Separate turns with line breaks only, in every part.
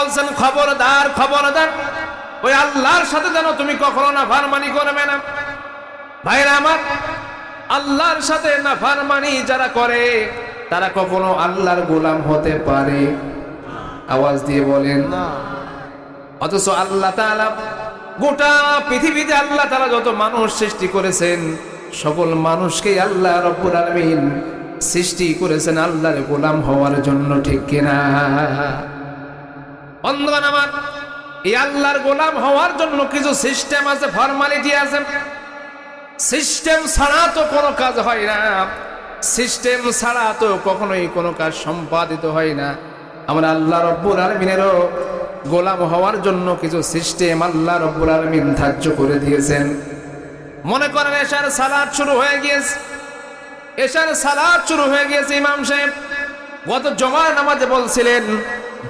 বলছেন, খবরদার খবরদার। ওই আল্লাহর সাথে যেন তুমি কখনো না ফারমানি করবে না। ভাইরা আমার, আল্লাহর সাথে না ফারমানি যারা করে, তারা কখনো আল্লাহর গোলাম হতে পারে। আওয়াজ দিয়ে বলেন, অথচ আল্লাহ তাআলা গোটা পৃথিবীতে আল্লাহ তাআলা যত মানুষ সৃষ্টি করেছেন, সকল মানুষকেই আল্লাহ রব্বুল আলামিন সৃষ্টি করেছেন আল্লাহর গোলাম হওয়ার জন্য, ঠিক কিনা? বন্ধুগণ আমার, এই আল্লাহর গোলাম হওয়ার জন্য কিছু সিস্টেম আছে ফর্মালিটি আছে। সিস্টেম ছাড়া তো কোনো কাজ হয় না। সিস্টেম ছাড়া তো কখনোই কোনো কাজ সম্পাদিত হয় না। আমরা আল্লাহ রব্বুল আলমিনেরও গোলাম হওয়ার জন্য কিছু সিস্টেম আল্লাহ রব্বুল আলমিন ধার্য করে দিয়েছেন। মনে করেন এসার সালাদ শুরু হয়ে গিয়েছে। এসার সালাদ শুরু হয়ে গিয়েছে ইমাম সাহেব। গত জমার নামাজে বলছিলেন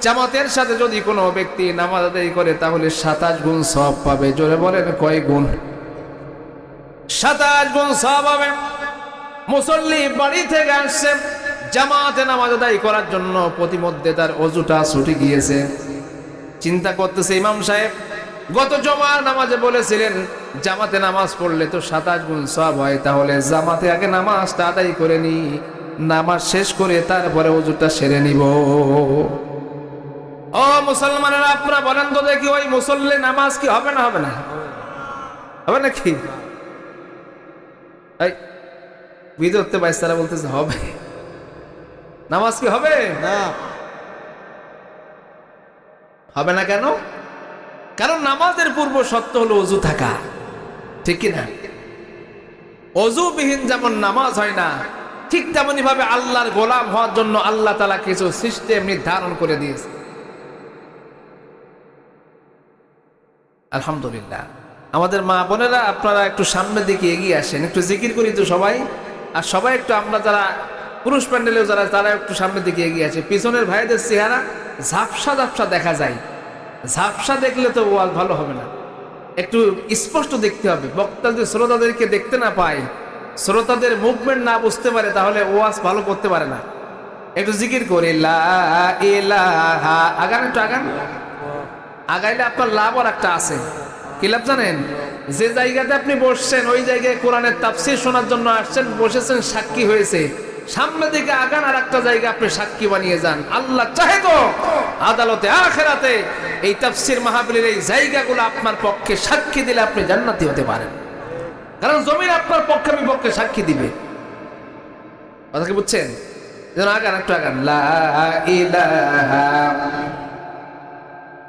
জামাতের সাথে যদি কোনো ব্যক্তি নামাজ আদায় করে, তাহলে সাতাশ গুণ সব পাবে। জোরে বলেন, কয় গুণ? সাতাশ গুণ সব হবে মুসল্লি বাড়ি থেকে আসছে, জামাতে নামাজ আদায় করার জন্য প্রতিমধ্যে তার অজুটা ছুটে গিয়েছে। চিন্তা করতেছে ইমাম সাহেব, গত জমার নামাজে বলেছিলেন, জামাতে নামাজ পড়লে তো সাতাশ গুণ সব হয়, তাহলে জামাতে আগে নামাজটা আদায় করে নি, নামাজ শেষ করে তারপরে অজুটা সেরে নিব। ও মুসলমানেরা আপনারা বলেন তো দেখি ওই মুসল্লি নামাজ কি হবে না হবে না? হবে নাকি? এই বাইস্তারা বলতেছে হবে। নামাজ কি হবে?
না।
হবে না কেন? কারণ নামাজের পূর্ব সত্য হলো অজু থাকা। ঠিক কি না? অজুবিহীন যেমন নামাজ হয় না ঠিক তেমনি ভাবে আল্লাহর গোলাম হওয়ার জন্য আল্লাহ তালা কিছু সিস্টেম নির্ধারণ করে দিয়েছে। আলহামদুলিল্লাহ। আমাদের মা বোনেরা, আপনারা একটু সামনের দিকে এগিয়ে আসেন, একটু জিকির করি তো সবাই। আর সবাই একটু আমরা যারা পুরুষ প্যান্ডেলেও যারা, তারা একটু সামনের দিকে এগিয়ে আসে পিছনের ভাইদের চেহারা ঝাপসা ঝাপসা দেখা যায়। ঝাপসা দেখলে তো ওয়াজ ভালো হবে না। একটু স্পষ্ট দেখতে হবে। বক্তা যদি শ্রোতাদেরকে দেখতে না পায়, শ্রোতাদের মুভমেন্ট না বুঝতে পারে, তাহলে ওয়াজ ভালো করতে পারে না। একটু জিকির করে, লা ইলাহা, আগান একটু আগান। আগাইলে আপনার লাভ আর একটা আছে। কি লাভ জানেন? যে জায়গাতে আপনি বসছেন, ওই জায়গায় কোরআনের তাফসির শোনার জন্য আসছেন, বসেছেন, সাক্ষী হয়েছে। সামনে দিকে আগান আর একটা জায়গা আপনি সাক্ষী বানিয়ে যান। আল্লাহ চাহে তো আদালতে, আখেরাতে এই তাফসির মাহাবিলের এই জায়গাগুলো আপনার পক্ষে সাক্ষী দিলে আপনি জান্নাতি হতে পারেন। কারণ জমিন আপনার পক্ষে, বিপক্ষে সাক্ষী দিবে। কথা কি বুঝছেন? আগান, একটু আগান। লা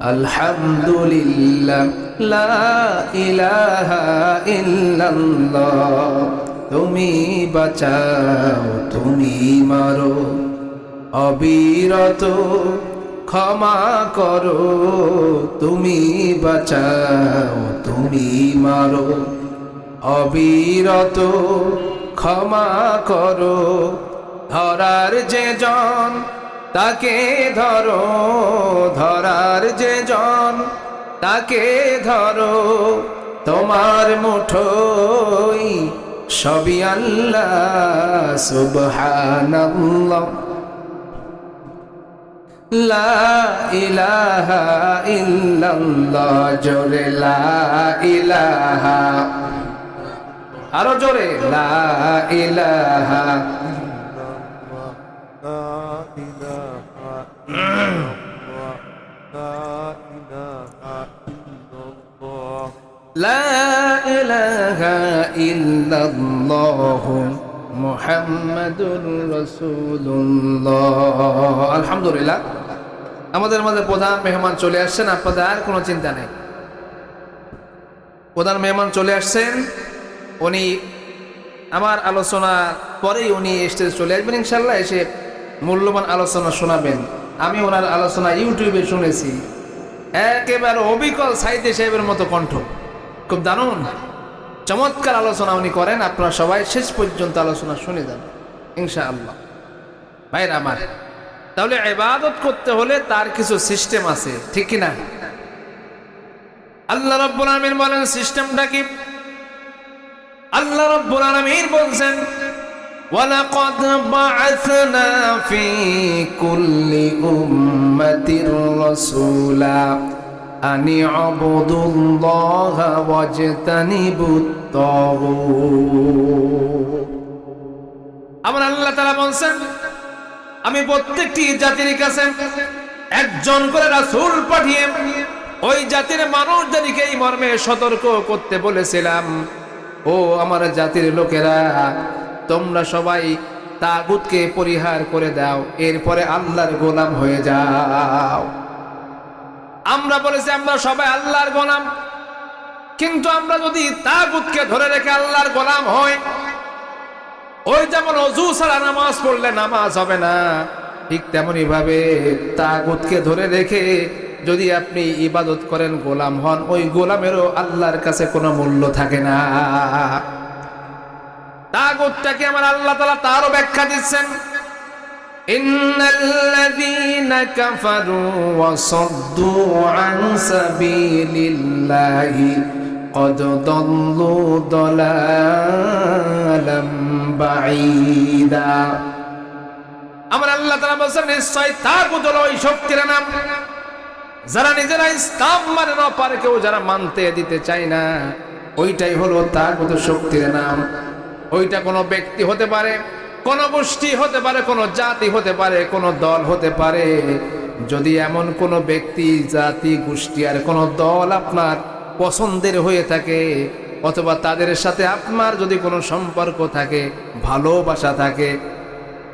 আলহামদুলিল্লাহ, লা ইলাহা ইল্লাল্লাহ, তুমি বাঁচাও, তুমি মারো, অবিরত ক্ষমা করো, তুমি বাঁচাও, তুমি মারো, অবিরত ক্ষমা করো, ধরার যে জন তাকে ধরো ধরার যে জন, তাকে ধরো তোমার মুঠোই, সবই আল্লাহ সুবহানাল্লাহ। লা ইলাহা ইল্লাল্লাহ, জোরে লা ইলাহা। আরও জোরে, লা ইলাহা
لا إله إلا الله
লা ইলাহা ইল্লাল্লাহ মুহাম্মাদুর রাসূলুল্লাহ আলহামদুলিল্লাহ আমাদের মাঝে প্রধান মেহমান চলে আসছেন আপনাদের আর কোনো চিন্তা নেই প্রধান মেহমান চলে আসছেন উনি আমার আলোচনা পরেই উনি স্টেজে চলে আসবেন ইনশাল্লাহ এসে মূল্যবান আলোচনা শোনাবেন আমি ওনার আলোচনা ইউটিউবে শুনেছি। একেবারে অবিকল সাইদে সাহেবের মতো কণ্ঠ। খুব দারুণ। চমৎকার আলোচনা উনি করেন। আপনারা সবাই শেষ পর্যন্ত আলোচনা শুনে যান ইনশা আল্লাহ ভাইরা আমার, তাহলে এবাদত করতে হলে তার কিছু সিস্টেম আছে, ঠিক কি না? আল্লাহ রাব্বুল আলামিন বলেন, সিস্টেমটা কি? আল্লাহ রাব্বুল আলামিন বলছেন
ولقد بعثنا في كل أمة رسولا أن اعبدوا الله واجتنبوا الطاغوت
আমার আল্লাহ তাআলা বলছেন আমি প্রত্যেকটি জাতির কাছে একজন করে রাসূল পাঠিয়ে ওই জাতির মানুষদেরকে এই মর্মে সতর্ক করতে বলেছিলাম ও আমার জাতির লোকেরা তোমরা সবাই তাগুতকে পরিহার করে দাও, এরপরে আল্লাহর গোলাম হয়ে যাও। আমরা বলেছি, আমরা সবাই আল্লাহর গোলাম। কিন্তু আমরা যদি তাগুতকে ধরে রেখে আল্লাহর গোলাম হয় ওই যেমন অজু ছাড়া নামাজ পড়লে নামাজ হবে না, ঠিক তেমনই ভাবে তাগুতকে ধরে রেখে যদি আপনি ইবাদত করেন, গোলাম হন, ওই গোলামেরও আল্লাহর কাছে কোনো মূল্য থাকে না। তাগুতটাকে আমার আল্লাহ তালা তারও ব্যাখ্যা দিচ্ছেন
إن الذين كفروا وصدوا عن سبيل الله قد ضلوا ضلالا بعيدا
আমার আল্লাহ তালা বলছেন নিশ্চয় তাগুত হলো ওই শক্তির নাম যারা নিজেরা ইসলাম মানে না পারে কেউ যারা মানতে দিতে চায় না ওইটাই হলো তাগুত শক্তির নাম ওইটা কোনো ব্যক্তি হতে পারে, কোন গোষ্ঠী হতে পারে, কোন জাতি হতে পারে, কোন দল হতে পারে। যদি এমন কোন ব্যক্তি, জাতি, গোষ্ঠী আর কোন দল আপনার পছন্দের হয়ে থাকে, অথবা তাদের সাথে আপনার যদি কোনো সম্পর্ক থাকে, ভালোবাসা থাকে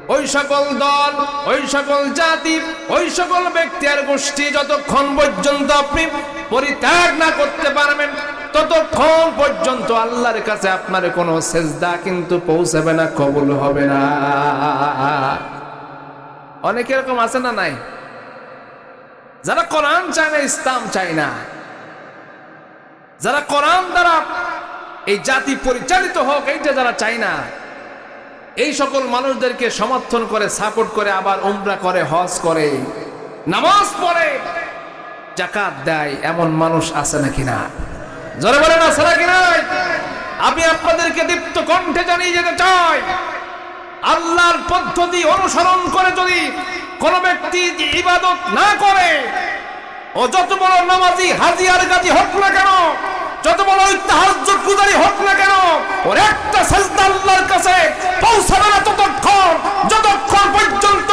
ওই সকল দল, ওই সকল জাতি, ওই সকল ব্যক্তি আর গোষ্ঠী যতক্ষণ পর্যন্ত আপনি পরিত্যাগ না করতে পারবেন, ততক্ষণ পর্যন্ত আল্লাহর কাছে আপনার কোনো সেজদা কিন্তু পৌঁছাবে না, কবুল হবে না। অনেক এরকম আছে না নাই? যারা কোরআন চায় না, ইসলাম চায় না। যারা কোরআন দ্বারা এই জাতি পরিচালিত হোক, এইটা যারা চায় না এই সকল মানুষদেরকে সমর্থন করে সাপোর্ট করে, আবার উমরা করে, হজ করে, নামাজ পড়ে জাকাত দেয়, এমন মানুষ আছে নাকি না? জোরে বলেন, আছে নাকি নাই? আমি আপনাদেরকে দীপ্ত কণ্ঠে জানিয়ে যেতে চাই, আল্লাহর পদ্ধতি অনুসরণ করে যদি কোন ব্যক্তি ইবাদত না করে, ও যত বড় নামাজি, হাজি আর হোক না কেন যত বড় ইত্তাহাজ্জুদ গুজারি হোক না কেন, ওর একটা সাজদা আল্লাহর কাছে পৌঁছাবে না ততক্ষণ, যতক্ষণ পর্যন্ত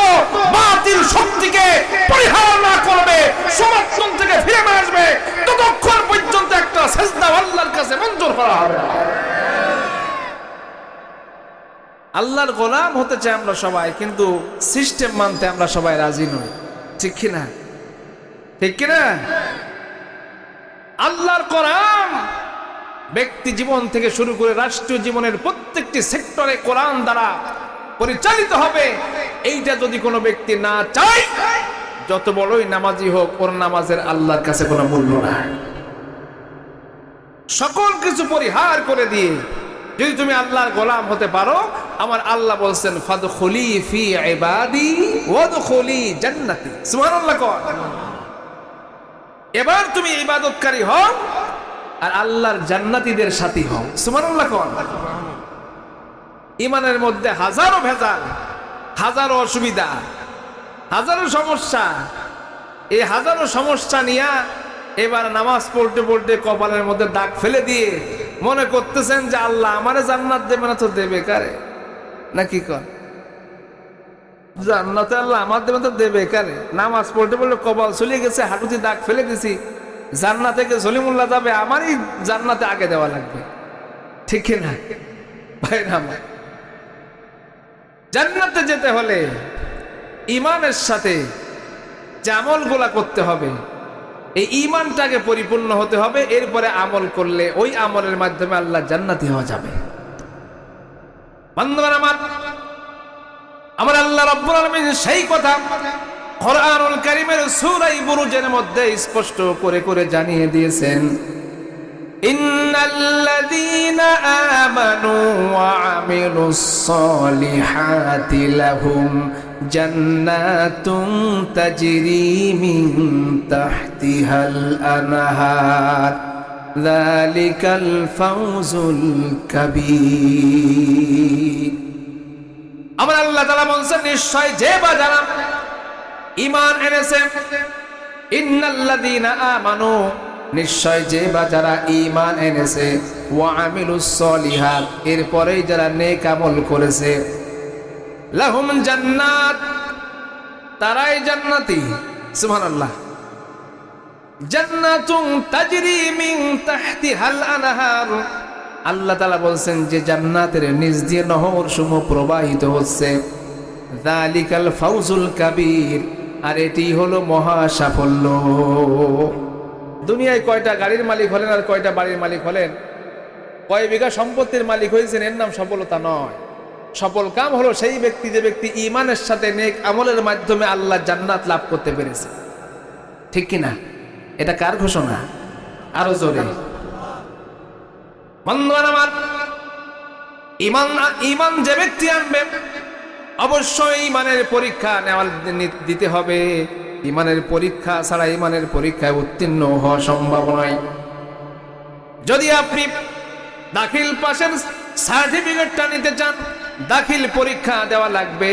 বাতিল শক্তিকে পরিহার না করবে, সমর্থন থেকে ফিরে আসবে, ততক্ষণ পর্যন্ত একটা সাজদা আল্লাহর কাছে মঞ্জুর করা হবে আল্লাহর গোলাম হতে চাই আমরা সবাই, কিন্তু সিস্টেম মানতে আমরা সবাই রাজি নই। ঠিক কিনা? ঠিক কিনা? আল্লাহর কোরআন ব্যক্তি জীবন থেকে শুরু করে রাষ্ট্রীয় জীবনের প্রত্যেকটি সেক্টরে কোরআন দ্বারা পরিচালিত হবে। এইটা যদি কোনো ব্যক্তি না চায়, যত বড়ই নামাজি হোক, ওর নামাজের আল্লাহর কাছে কোনো মূল্য নাই। সকল কিছু পরিহার করে দিয়ে যদি তুমি আল্লাহর গোলাম হতে পারো, আমার আল্লাহ বলছেন, ফাদখুলি ফি ইবাদি ওয়াদখুলি জান্নাতি। সুবহানাল্লাহ কর। এবার তুমি ইবাদতকারী হও। আর আল্লাহর জান্নাতিদের সাথী হও। সুবহানাল্লাহ কর ইমানের মধ্যে হাজারো ভেজাল, হাজারো অসুবিধা, হাজারো সমস্যা। এই হাজারো সমস্যা নিয়ে এবার নামাজ পড়তে পড়তে কপালের মধ্যে দাগ ফেলে দিয়ে মনে করতেছেন যে আল্লাহ আমারে জান্নাত দেবে না তো দেবে কারে? নাকি কর? জান্নাতে আল্লাহ আমার দেবে তো দেবে কারে? নামাজ পড়তে পড়লে কপাল চলে গেছে, হাঁটুতে দাগ ফেলে দিছি। জান্নাত থেকে সলিমুল্লাহ যাবে, আমারই জান্নাতে আগে দেওয়া লাগবে। ঠিক না ভাই আমার। জান্নাতে যেতে হলে ইমানের সাথে যে আমলগুলা করতে হবে, এই ইমানটাকে পরিপূর্ণ হতে হবে, এরপরে আমল করলে ওই আমলের মাধ্যমে আল্লাহ জান্নাতি হওয়া যাবে। বান্ধবান আমার আমার আল্লাহ রব্বুল আলামিন সেই কথা কোরআনুল কারীমের সূরা বুরুজের মধ্যে স্পষ্ট করে করে জানিয়ে দিয়েছেন, ইন্নাল্লাযীনা আমানু ওয়া আমিলুস সালিহাতি লাহুম জান্নাতুন তাজরি মিন তাহতিহাল আনহার। যালিকাল আমার আল্লাহ তাআলা বলছেন, নিশ্চয় যে বা যারা ইমান এনেছে। ইন্নাল্লাযীনা আমানু, নিশ্চয় যে বা যারা ইমান এনেছে, ওয়া আমিলুস সলিহাত, এরপরেই যারা নেক আমল করেছে। লাহুম জান্নাত, তারাই জান্নাতি। সুবহানাল্লাহ। জান্নাতুন তাজরি মিন তাহতিহাল আনহার। আল্লাহ তাআলা বলছেন যে জান্নাতের নিজ দিয়ে নহর সমূহ প্রবাহিত হচ্ছে। দালিকাল ফাউজুল কাবীর। আর এটি হলো মহা সাফল্য। দুনিয়ায় কয়টা গাড়ির মালিক হলেন আর কয়টা বাড়ির মালিক হলেন? কয় বিঘা সম্পত্তির মালিক হয়েছেন, এর নাম সফলতা নয়। সফল কাম হলো সেই ব্যক্তি, যে ব্যক্তি ইমানের সাথে নেক আমলের মাধ্যমে আল্লাহ জান্নাত লাভ করতে পেরেছে। ঠিক কিনা? এটা কার ঘোষণা? আরও জোরে। ইমান ইমান যে ব্যক্তি আনবে অবশ্যই ইমানের পরীক্ষা নেওয়ার দিতে হবে। ইমানের পরীক্ষা ছাড়া ইমানের পরীক্ষায় উত্তীর্ণ হওয়া সম্ভব নয়। যদি আপনি দাখিল পাশের সার্টিফিকেটটা নিতে চান, দাখিল পরীক্ষা দেওয়া লাগবে।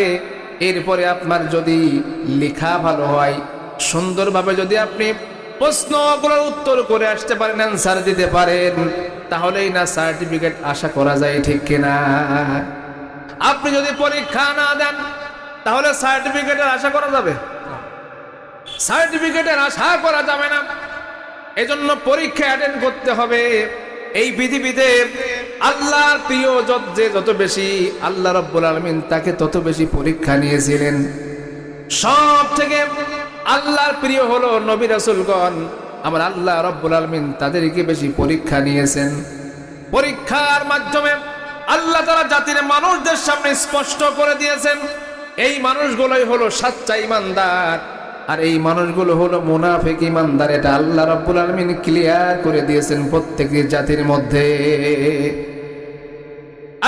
এরপরে আপনার যদি লেখা ভালো হয়, সুন্দরভাবে যদি আপনি প্রশ্নগুলোর উত্তর করে আসতে পারেন অ্যান্সার দিতে পারেন, তাহলেই না সার্টিফিকেট আশা করা যায় ঠিক কিনা। আপনি যদি পরীক্ষা না দেন, তাহলে সার্টিফিকেটের আশা করা যাবে? সার্টিফিকেটের আশা করা যাবে না। এজন্য পরীক্ষা অ্যাটেন্ড করতে হবে। এই পৃথিবীতে আল্লাহর প্রিয় যত যে যত বেশি, আল্লাহ রব্বুল আলমিন তাকে তত বেশি পরীক্ষা নিয়েছিলেন। সব থেকে আল্লাহর প্রিয় হলো নবী রাসুলগণ। আমার আল্লাহ রব্বুল আলমিন তাদেরকে বেশি পরীক্ষা নিয়েছেন। পরীক্ষার মাধ্যমে আল্লাহ তারা জাতির মানুষদের সামনে স্পষ্ট করে দিয়েছেন, এই মানুষগুলোই হলো সাচ্চা ইমানদার। আর এই মানুষগুলো হলো মুনাফিক ইমানদার, এটা আল্লাহ রাব্বুল আলামিন ক্লিয়ার করে দিয়েছেন প্রত্যেকের জাতির মধ্যে।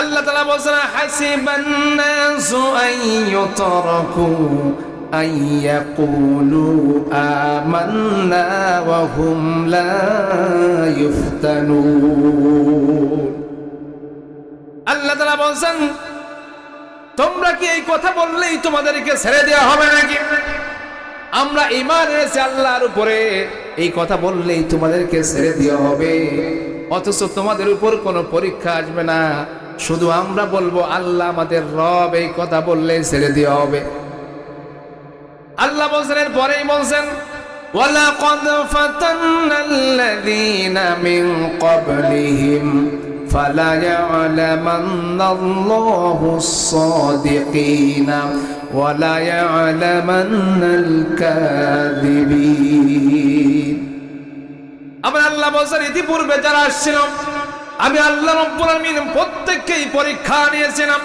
আল্লাহ তাআলা বলছেন, হাসিবান নাসু আন ইউতরাকু আন ইয়াকুলু আমান্না ওয়া হুম লা ইফতানুন। আল্লাহ তাআলা বলছেন তোমরা কি এই কথা বললেই তোমাদেরকে ছেড়ে দেওয়া হবে নাকি আমরা ইমান এনেছি আল্লাহর উপরে এই কথা বললেই তোমাদেরকে ছেড়ে দেওয়া হবে অথচ তোমাদের উপর কোনো পরীক্ষা আসবে না শুধু আমরা বলবো আল্লাহ আমাদের রব এই কথা বললে ছেড়ে দেওয়া হবে আল্লাহ বলছেন এর পরেই বলছেন وَلَقَدْ فَتَنَّا الَّذِينَ مِنْ قَبْلِهِمْ فَلَيَعْلَمَنَّ اللَّهُ الصَّادِقِينَ وَلَيَعْلَمَنَّ الْكَاذِبِينَ আমার আল্লাহ বলছেন ইতিপূর্বে যারা আসছিল আমি আল্লাহ রব্বুল আলামিন প্রত্যেককেই পরীক্ষা নিয়েছিলাম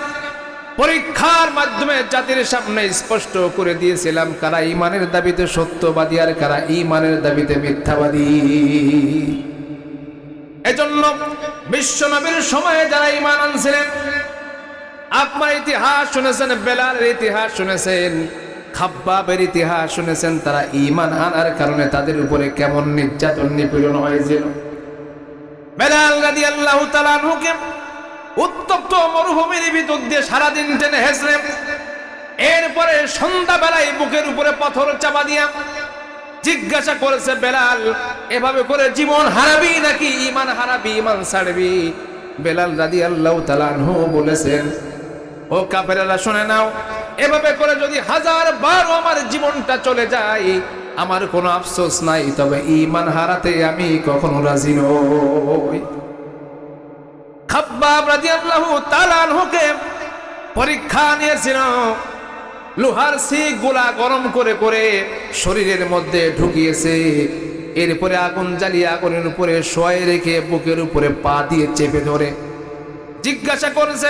পরীক্ষার মাধ্যমে জাতির সামনে স্পষ্ট করে দিয়েছিলাম কারা ইমানের দাবিতে সত্যবাদী আর কারা ইমানের দাবিতে মিথ্যাবাদী এজন্য বিশ্ব নবীর সময়ে যারা ইমান আনছিলেন, আপনার ইতিহাস শুনেছেন, বেলালের ইতিহাস শুনেছেন, খাব্বাবের ইতিহাস শুনেছেন, তারা ইমান আনার কারণে তাদের উপরে কেমন নির্যাতন নিপীড়ন হয়েছিল। বেলাল রাদি উত্তপ্ত মরুভূমির ভিতর দিয়ে সারাদিন টেনে হেসলেন এরপরে সন্ধ্যাবেলায় বুকের উপরে পাথর চাপা দিয়া জিজ্ঞাসা করেছে বেলাল, এভাবে করে জীবন হারাবি নাকি? ইমান হারাবি ইমান ছাড়বি? বেলাল রাদি আল্লাহ তালানহু বলেছেন, ও কাফেরেরা, শুনে নাও, এভাবে করে যদি হাজার বার আমার জীবনটা চলে যায়, আমার কোনো আফসোস নাই, তবে ইমান হারাতে আমি কখনো রাজি নই। খাব্বাব রাদিয়াল্লাহু তাআলা আনহুকে পরীক্ষা নিয়েছিল লোহার শিক গোলা গরম করে করে শরীরের মধ্যে ঢুকিয়েছে। এরপরে আগুন জ্বালিয়ে আগুনের উপরে শোয়ে রেখে বুকের উপরে পা দিয়ে চেপে ধরে। জিজ্ঞাসা করেছে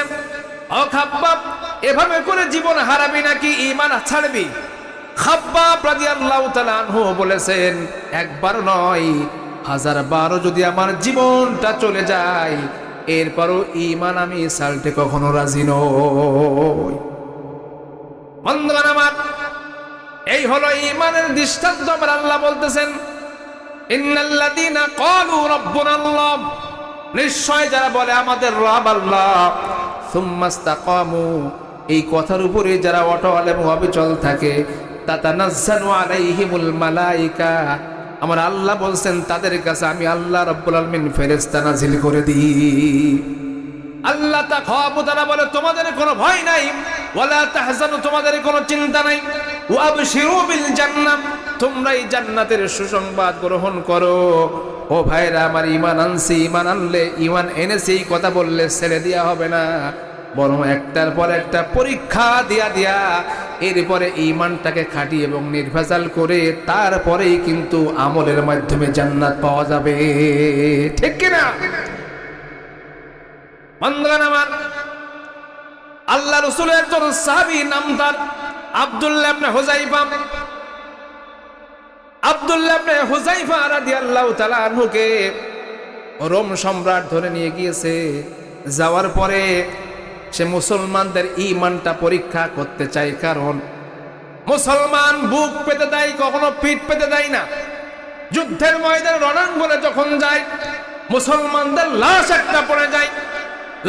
এভাবে করে জীবন হারাবি নাকি ইমান ছাড়বি? বলেছেন, একবার নয়, হাজার বারো যদি আমার জীবনটা চলে যায়, এরপরও ঈমান আমি সালতে কখনো রাজি নই। বন্ধুগণ আমার, এই হলো ইমানের দৃষ্টান্ত। আমার আল্লাহ বলতেছেন নিশ্চয় যারা বলে, আমাদের রব আল্লাহ। এই কথার উপরে যারা অটল এবং অবিচল থাকে মালাইকা। আমার আল্লাহ বলছেন, তাদের কাছে আমি আল্লাহ রব্বুল আলমিন ফেরেশতা নাজিল করে দিই। আল্লাহ তা খাওয়াবো তারা বলে তোমাদের কোনো ভয় নাই। ওয়ালা তাহজানু, তোমাদের কোনো চিন্তা নাই। ওয়াবশিরু বিল জান্নাত তোমরা জান্নাতের সুসংবাদ গ্রহণ করো। ও ভাইরা, আমার ঈমান আনছি, ঈমান আনলে, ঈমান এনেছি, এই কথা বললে ছেড়ে দেওয়া হবে না। বরং একটার পর একটা পরীক্ষা দিয়া দিয়া, এরপরে ইমানটাকে খাটি এবং নির্ভেজাল করে তারপরেই কিন্তু আমলের মাধ্যমে জান্নাত পাওয়া যাবে। ঠিক কিনা? বন্ধুগণ আমার আল্লাহ রসুলের একজন সাহাবী নাম আব্দুল্লাহ হুজাইফা আব্দুল্লাহ হুজাইফা রাদিয়াল্লাহু তাআলা আনহুকে রোম সম্রাট ধরে নিয়ে গিয়েছে। যাওয়ার পরে সে মুসলমানদের ঈমানটা পরীক্ষা করতে চায়, কারণ মুসলমান বুক পেতে দেয়, কখনো পিঠ পেতে দেয় না। যুদ্ধের ময়দানে রণাঙ্গনে যখন যায়, মুসলমানদের লাশ একটা পড়ে যায়।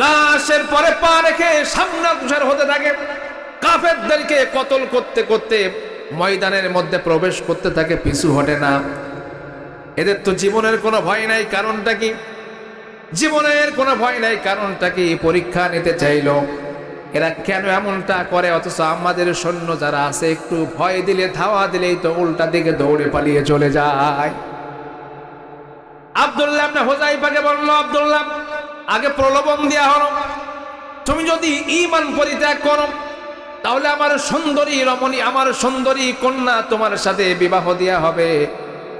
লাশের পরে পা রেখে সামনা তুষার হতে থাকে। কাফেরদেরকে কতল করতে করতে ময়দানের মধ্যে প্রবেশ করতে থাকে, পিছু হটে না। এদের তো জীবনের কোনো ভয় নাই, কারণটা কি? জীবনের কোনো ভয় নাই, কারণটা কি? পরীক্ষা নিতে চাইলো। এরা কেন এমনটা করে? অথচ আমাদের সৈন্য যারা আছে, একটু ভয় দিলে, ধাওয়া দিলেই তো উল্টা দিকে দৌড়ে পালিয়ে চলে যায়। আব্দুল্লাহ হোজাইফাকে বলল, আব্দুল্লাহ আগে প্রলোভন দেওয়া হলো তুমি যদি ঈমান পরিত্যাগ করো, তাহলে আমার সুন্দরী রমণী, আমার সুন্দরী কন্যা তোমার সাথে বিবাহ দেওয়া হবে।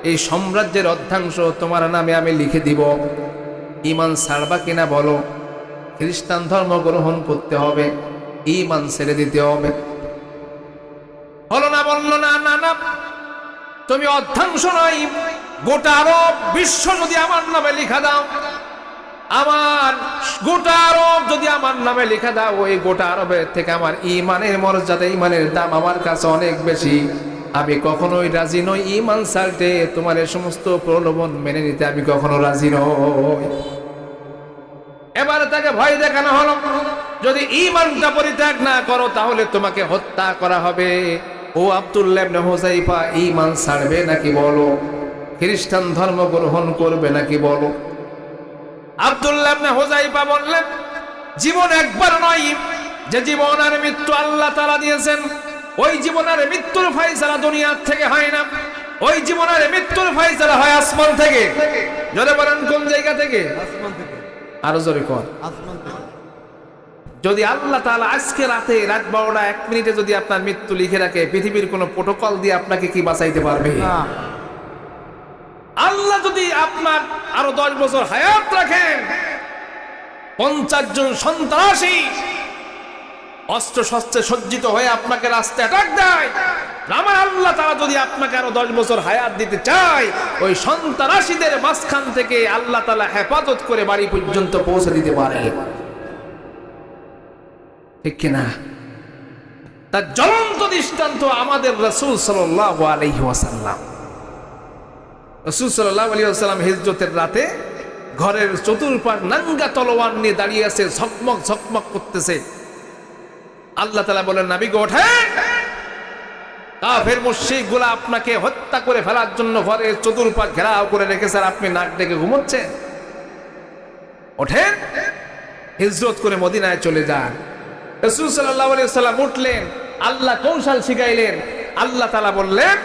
এই সাম্রাজ্যের অর্ধাংশ তোমার নামে আমি লিখে দিব। ঈমান ছাড়বা কিনা বলো। খ্রিস্টান ধর্ম গ্রহণ করতে হবে, ঈমান ছেড়ে দিতে হবে। হলো না, বলল না না না। তুমি অর্ধাংশ নয়, গোটা আরব বিশ্ব যদি আমার নামে লিখা দাও আমার গোটা আরব যদি আমার নামে লিখা দাও, ওই গোটা আরবের থেকে আমার ইমানের মর্যাদা, ইমানের দাম আমার কাছে অনেক বেশি। আমি কখনোই রাজি নই ইমান সাল্টে তোমার এই সমস্ত প্রলোভন মেনে নিতে আমি কখনো রাজি নই। এবারে তাকে ভয় দেখানো হলো, যদি ইমানটা পরিত্যাগ না করো, তাহলে তোমাকে হত্যা করা হবে। ও আব্দুল্লাহ ইবনে হুযাইফা ঈমান ছাড়বে নাকি বলো? খ্রিস্টান ধর্ম গ্রহণ করবে নাকি বলো? আব্দুল্লাহ হুযাইফা বললেন জীবন একবার নয় যে জীবন আর মৃত্যু আল্লাহ তাআলা দিয়েছেন ওই জীবন আর মৃত্যুর ফয়সালা দুনিয়ার থেকে হয় না। ওই জীবন আর মৃত্যুর ফয়সালা হয় আসমান থেকে। জোরে বলেন কোন জায়গা থেকে? আরও জোরে কর। যদি আল্লাহ তাআলা আজকে রাতে রাত বারোটা এক মিনিটে যদি আপনার মৃত্যু লিখে রাখে পৃথিবীর কোনো প্রোটোকল দিয়ে আপনাকে কি বাঁচাইতে পারবে?
না।
আল্লাহ যদি আপনার আরও দশ বছর হায়াত রাখেন, পঞ্চাশ জন সন্ত্রাসী অস্ত্র শস্ত্রে সজ্জিত হয়ে আপনাকে রাস্তায় অ্যাটাক দেয়, আমার আল্লাহ তারা যদি আপনাকে আরও দশ বছর হায়াত দিতে চায়, ওই সন্ত্রাসীদের মাঝখান থেকে আল্লাহ তালা হেফাজত করে বাড়ি পর্যন্ত পৌঁছে দিতে পারে ঠিক কিনা? তার জ্বলন্ত দৃষ্টান্ত আমাদের রসুল সাল্লাহ আলহি ওয়াসাল্লাম। রসুল সাল্লাহ আলী আসাল্লাম হিজরতের রাতে ঘরের চতুর্পাশ নাঙ্গা তলোয়ার নিয়ে দাঁড়িয়ে আছে, ঝকমক ঝকমক করতেছে। আল্লাহ তালা বলেন, নাবি গো, ওঠেন! কাফের মুশিক আপনাকে হত্যা করে ফেলার জন্য ঘরের চতুর্পাশ ঘেরাও করে রেখেছে আর আপনি নাক ডেকে ঘুমোচ্ছেন। ওঠেন! হিজরত করে মদিনায় চলে যান। রসুল সাল্লাহ আলী সাল্লাম উঠলেন, আল্লাহ কৌশল শিখাইলেন। আল্লাহ তালা বললেন